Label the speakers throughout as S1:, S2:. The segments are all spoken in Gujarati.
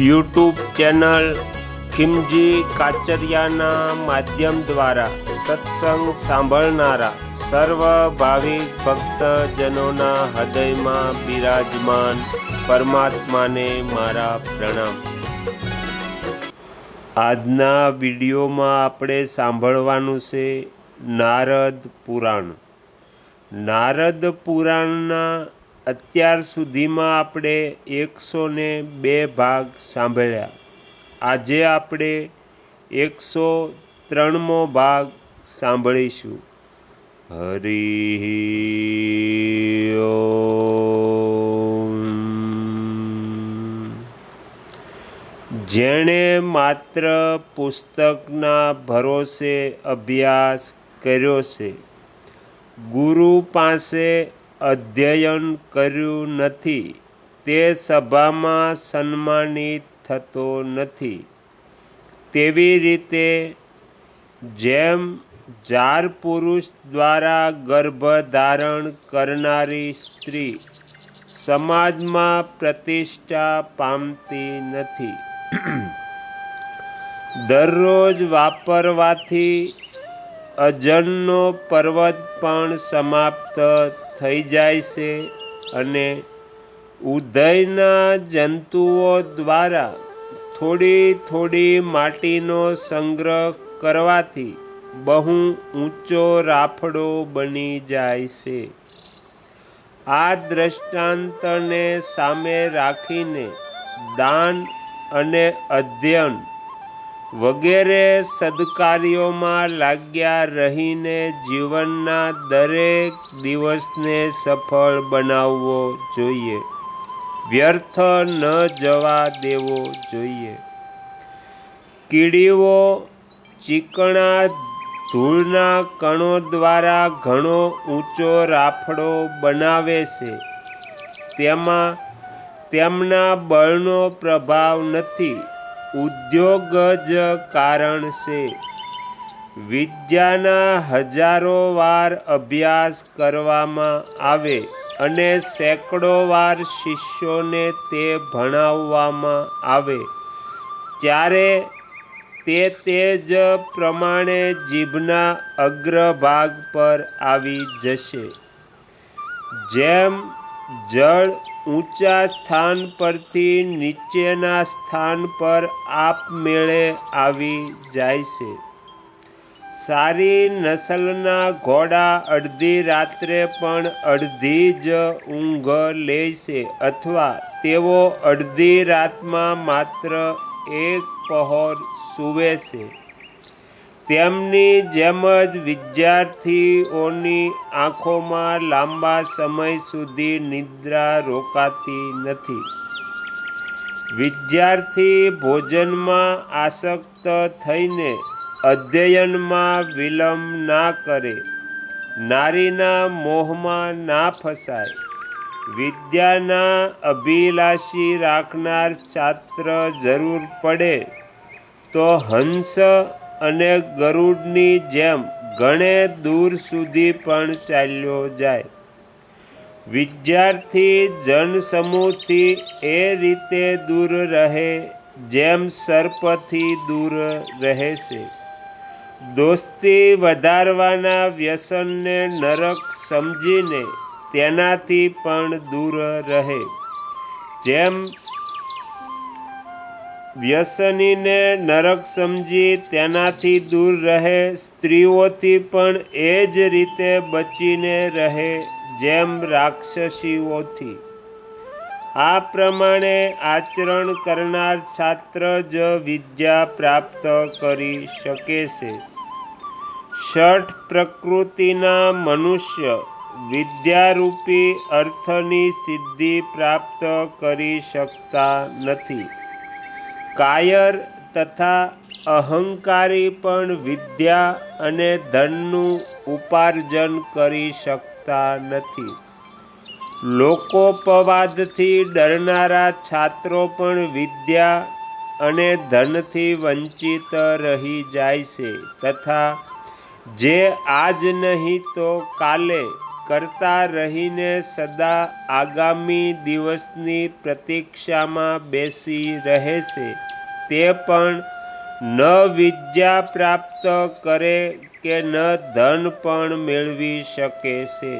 S1: યુટ્યુબ ચેનલ ખિમજી કાચરિયાના માધ્યમ દ્વારા સત્સંગ સાંભળનારા સર્વ ભાવિક ભક્તજનોના હૃદયમાં બિરાજમાન પરમાત્માને મારા પ્રણામ. આજના વિડીયોમાં આપણે સાંભળવાનું છે નારદ પુરાણ. નારદ પુરાણના અત્યાર સુધીમાં આપણે એકસો ને બે ભાગ સાંભળ્યા. આજે આપણે એકસો ત્રણમો ભાગ સાંભળીશું. હરિ જેણે માત્ર પુસ્તકના ભરોસે અભ્યાસ કર્યો છે. ગુરુ પાસે અધ્યયન કર્યું નથી. તે સભામાં સન્માનિત થતો નથી. તેવી રીતે જેમ જાર પુરુષ દ્વારા ગર્ભધારણ કરનારી સ્ત્રી સમાજમાં પ્રતિષ્ઠા પામતી નથી. દરરોજ વાપરવાથી અજનનો પર્વત પણ સમાપ્ત થઈ જાય છે અને ઉદયના જંતુઓ દ્વારા થોડી થોડી માટીનો સંગ્રહ કરવાથી બહુ ઊંચો રાફડો બની જાય છે. આ દ્રષ્ટાંતને સામે રાખીને દાન અને અધ્યયન વગેરે સદકાર્યોમાં લાગ્યા રહીને જીવનના દરેક દિવસને સફળ બનાવવો જોઈએ. વ્યર્થ ન જવા દેવો જોઈએ. કીડીઓ ચીકણા ધૂળના કણો દ્વારા ઘણો ઊંચો રાફડો બનાવે છે. તેમાં તેમના બળનો પ્રભાવ નથી. ઉદ્યોગ જ કારણ છે. વિદ્યાના હજારો વાર અભ્યાસ કરવામાં આવે અને સેંકડો વાર શિષ્યોને તે ભણાવવામાં આવે. ત્યારે તે તે જ પ્રમાણે જીભના અગ્રભાગ પર આવી જશે. જેમ જળ ઊંચા સ્થાન પરથી નીચેના સ્થાન પર આપમેળે આવી જાય છે. સારી નસલના ઘોડા અડધી રાત્રે પણ અડધી જ ઊંઘ લે છે અથવા તેઓ અડધી રાતમાં માત્ર એક પહોર સૂવે છે. તેમની જેમ જ વિદ્યાર્થીઓની આંખોમાં લાંબા સમય સુધી નિદ્રા રોકાતી નથી. વિદ્યાર્થી ભોજનમાં આસક્ત થઈને અધ્યયનમાં વિલંબ ના કરે, નારીના મોહમાં ના ફસાય, વિદ્યાના અભિલાષી રાખનાર છાત્ર જરૂર પડે, તો હંસ અને ગરુડની જેમ ઘણે દૂર સુધી પણ ચાલ્યો જાય. વિદ્યાર્થી જનસમૂહથી એ રીતે દૂર રહે જેમ સર્પથી દૂર રહે છે દોસ્તી વધારવાના વ્યસનને નરક સમજીને તેનાથી પણ દૂર રહે. જેમ વ્યસનીને નરક સમજી તેનાથી દૂર રહે, સ્ત્રીઓથી પણ એ જ રીતે બચીને રહે જેમ રાક્ષસીઓથી. આ પ્રમાણે આચરણ કરનાર છાત્ર જ વિદ્યા પ્રાપ્ત કરી શકે છે. ષઠ પ્રકૃતિના મનુષ્ય વિદ્યારૂપી અર્થની સિદ્ધિ પ્રાપ્ત કરી શકતા નથી. કાયર તથા અહંકારી પણ વિદ્યા અને ધનનું ઉપાર્જન કરી શકતા નથી. લોકોપવાદથી ડરનારા છાત્રો પણ વિદ્યા અને ધનથી વંચિત રહી જાય છે તથા જે આજ નહીં તો કાલે કરતા રહીને સદા આગામી દિવસની પ્રતીક્ષામાં બેસી રહે છે. તે પણ ન વિદ્યા પ્રાપ્ત કરે કે ન ધન પણ મેળવી શકે છે.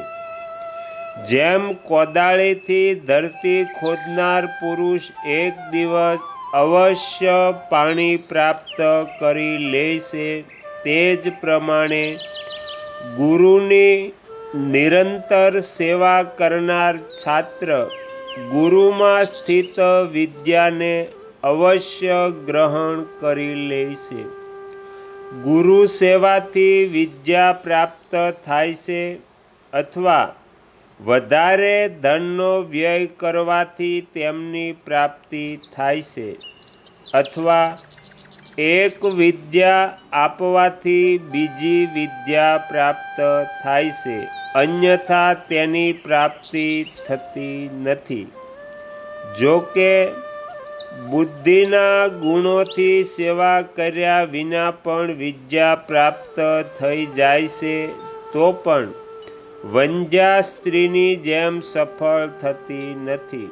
S1: જેમ કોદાળીથી ધરતી ખોદનાર પુરુષ એક દિવસ અવશ્ય પાણી પ્રાપ્ત કરી લે છે, તે જ પ્રમાણે ગુરુની નિરંતર સેવા કરનાર છાત્ર ગુરુમાં સ્થિત વિદ્યાને અવશ્ય ગ્રહણ કરી લે છે. ગુરુ સેવાથી વિદ્યા પ્રાપ્ત થાય છે અથવા વધારે ધનનો વ્યય કરવાથી તેમની પ્રાપ્તિ થાય છે અથવા એક વિદ્યા આપવાથી બીજી વિદ્યા પ્રાપ્ત થાય છે. અન્યથા તેની પ્રાપ્તિ થતી નથી. જો કે બુદ્ધિના ગુણોથી સેવા કર્યા વિના પણ વિદ્યા પ્રાપ્ત થઈ જાય છે, તો પણ વંજા સ્ત્રીની જેમ સફળ થતી નથી.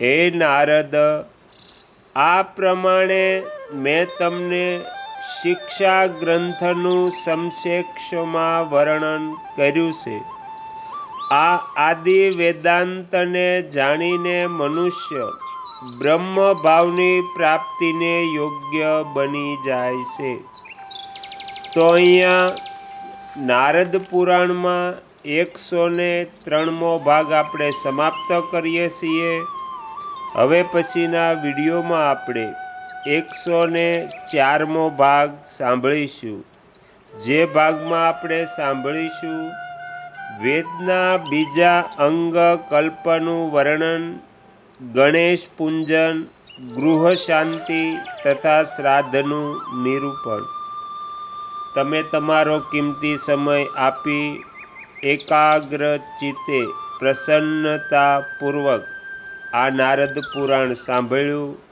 S1: હે નારદ, આ પ્રમાણે મેં તમને શિક્ષા ગ્રંથનું સંક્ષેપમાં વર્ણન કર્યું છે. આ આદિ વેદાંતને જાણીને મનુષ્ય બ્રહ્મ ભાવની પ્રાપ્તિને યોગ્ય બની જાય છે. તો અહીંયા નારદ પુરાણમાં એકસો ને ત્રણમો ભાગ આપણે સમાપ્ત કરીએ છીએ. હવે પછીના વિડીયોમાં આપણે એકસો ને ચારમો ભાગ સાંભળીશું. જે ભાગમાં આપણે સાંભળીશું, વેદના બીજા અંગ કલ્પનું વર્ણન, ગણેશ પૂંજન, ગૃહ શાંતિ તથા શ્રાદ્ધનું નિરૂપણ. તમે તમારો કિંમતી સમય આપી એકાગ્ર ચિત્તે પ્રસન્નતાપૂર્વક આ નારદ પુરાણ સાંભળ્યું.